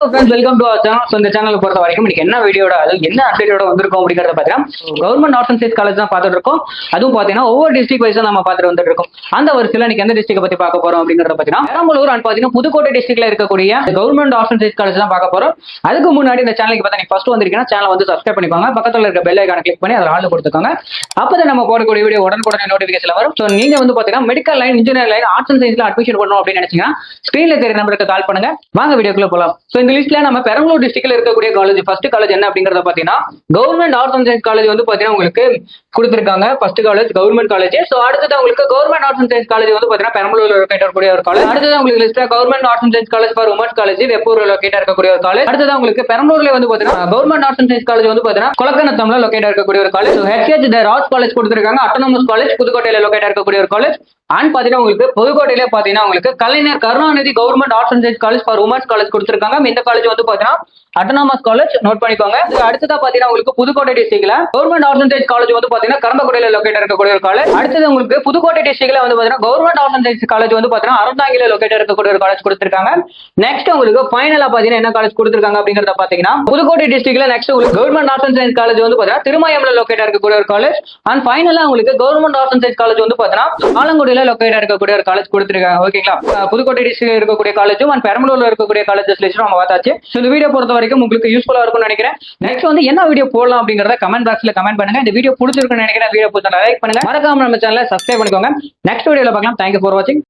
Friends welcome to our channel so இந்த சேனலை பொறுத்த வரைக்கும் இன்னைக்கு என்ன வீடியோட அது என்ன அப்டேட்டோட வந்திருக்கோம் அப்படிங்கறத பார்த்தீங்கன்னா government arts and science college தான் பார்த்துட்டு இருக்கோம். அதுவும் பார்த்தீங்கன்னா ஒவ்வொரு டிஸ்ட்ரிக் வைஸா நம்ம பார்த்துட்டு வந்துட்டு இருக்கோம். அந்த வருஷத்தில் இன்னைக்கு எந்த டிஸ்ட்ரிக்ட் பத்தி பார்க்க போறோம் அப்படிங்கறத பார்த்தீங்கன்னா பெரம்பலூர் அண்ட் பார்த்தீங்கன்னா புதுக்கோட்டை டிஸ்ட்ரிக்ட்ல இருக்கக்கூடிய government arts and science college தான் பார்க்க போறோம். அதுக்கு முன்னாடி இந்த சேனலுக்கு பார்த்தா நீங்க ஃபர்ஸ்ட் வந்திருக்கீங்கன்னா சேனல் வந்து சப்ஸ்கிரைப் பண்ணிப்பாங்க பக்கத்தில் இருக்க பெல் ஐக்கான கிளிக் பண்ணி அதில் ஆள் கொடுத்துக்கோங்க. அப்பதான் நம்ம போடக்கூடிய வீடியோ உடனுக்குடனே நோட்டிஃபிகேஷன் வரும். ஸோ நீங்க வந்து பார்த்தீங்கன்னா medical line engineer line arts and சயின்ஸ்ல அட்மிஷன் பண்ணணும் அப்படின்னு நினைச்சீங்கன்னா ஸ்கிரீன்ல தெரிய நம்பருக்கு கால் பண்ணுங்க. வாங்க வீடியோக்குள்ள போலாம். ஸோ இந்த லிஸ்ட்ல நம்ம பெரம்பலூர் டிஸ்ட்ரிக்ட்ல இருக்கக்கூடிய காலேஜ் ஃபர்ஸ்ட் காலேஜ் என்ன அப்படிங்கறத பாத்தீங்கன்னா government arts and science college வந்து பாத்தீங்கன்னா உங்களுக்கு கொடுத்திருக்காங்க. First college government college so அடுத்தது உங்களுக்கு government arts and science college வந்து பாத்தீங்கன்னா பெரம்பலூர்ல லொக்கேட் இருக்கக்கூடிய ஒரு காலேஜ் அடுத்தது உங்களுக்கு லிஸ்ட்ல government arts and science college for women's college வெப்பூர்ல locate இருக்கக்கூடிய ஒரு காலேஜ் அடுத்தது உங்களுக்கு பெரம்பலூர்ல வந்து பாத்தீங்கன்னா government arts and science college வந்து பாத்தீங்கன்னா கொலக்கணத்தம்ல லொக்கேட் இருக்கக்கூடிய ஒரு college HH the Raj college கொடுத்துருக்காங்க. அட்டோனமஸ் காலேஜ் புதுக்கோட்டையில லொக்கேட் இருக்கக்கூடிய ஒரு காலேஜ் அண்ட் பாத்தீங்கன்னா உங்களுக்கு புதுக்கோட்டையில பாத்தீங்கன்னா உங்களுக்கு Kalaignar Karunanidhi government arts and science college for women's college கொடுத்திருக்காங்க. இந்த காலேஜ் வந்து பாத்தீங்கன்னா அட்டனாமஸ் காலேஜ் நோட் பண்ணிக்கோங்க. அடுத்ததா பாத்தீங்கன்னா உங்களுக்கு புதுக்கோட்டை டிஸ்ட்ரிக்ட்ல government arts and science college வந்து பாத்தீங்கன்னா கரம்பக்குடியில லொக்கேட் இருக்கக்கூடிய ஒரு காலேஜ் அடுத்தது உங்களுக்கு புதுக்கோட்டை டிஸ்ட்ரிக்ட்ல வந்து பாத்தீங்கன்னா government arts and science college வந்து பாத்தீங்கன்னா அறந்தாங்கில லொக்கேட் இருக்கக்கூடிய ஒரு காலேஜ் கொடுத்திருக்காங்க. நெக்ஸ்ட் உங்களுக்கு ஃபைனலா பாத்தீங்கன்னா என்ன காலேஜ் கொடுத்திருக்காங்க அப்படிங்கறத பாத்தீங்கன்னா புதுக்கோட்டை டிஸ்ட்ரிக்ட்ல நெக்ஸ்ட் உங்களுக்கு government arts and science college வந்து பாத்தீங்கன்னா திருமயம்ல லொக்கேட் இருக்கக்கூடிய ஒரு காலேஜ் அண்ட் ஃபைனலா உங்களுக்கு government arts and science college வந்து பாத்தீங்கன்னா ஆலங்குடியில் லொக்கேட் இருக்கக்கூடிய ஒரு காலேஜ் கொடுத்துருக்காங்க. ஓகேங்களா புதுக்கோட்டை டிஸ்ட்ரிக்ட் இருக்கக்கூடிய காலேஜும் அண்ட் பெரம்பலூர்ல இருக்கக்கூடிய காலேஜஸ் லிஸ்ட் நம்ம பார்த்தாச்சு. ஸோ இந்த வீடியோ பொறுத்த வரைக்கும் உங்களுக்கு யூஸ்ஃபுல்லா இருக்கும்னு நினைக்கிறேன். நெக்ஸ்ட் வந்து என்ன வீடியோ போடலாம் அப்படிங்கறத கமெண்ட் பாக்ஸ்ல கமெண்ட் பண்ணுங்க. இந்த வீடியோ பிடிச்சிருக்குன்னு நினைக்கிறேன் வீடியோ பிடிச்சா லைக் பண்ணுங்க. மறக்காம நம்ம சேனலை சப்ஸ்கிரைப் பண்ணிக்கோங்க. நெக்ஸ்ட் வீடியோல பார்க்கலாம். தேங்க்யூ ஃபார் வாட்சிங்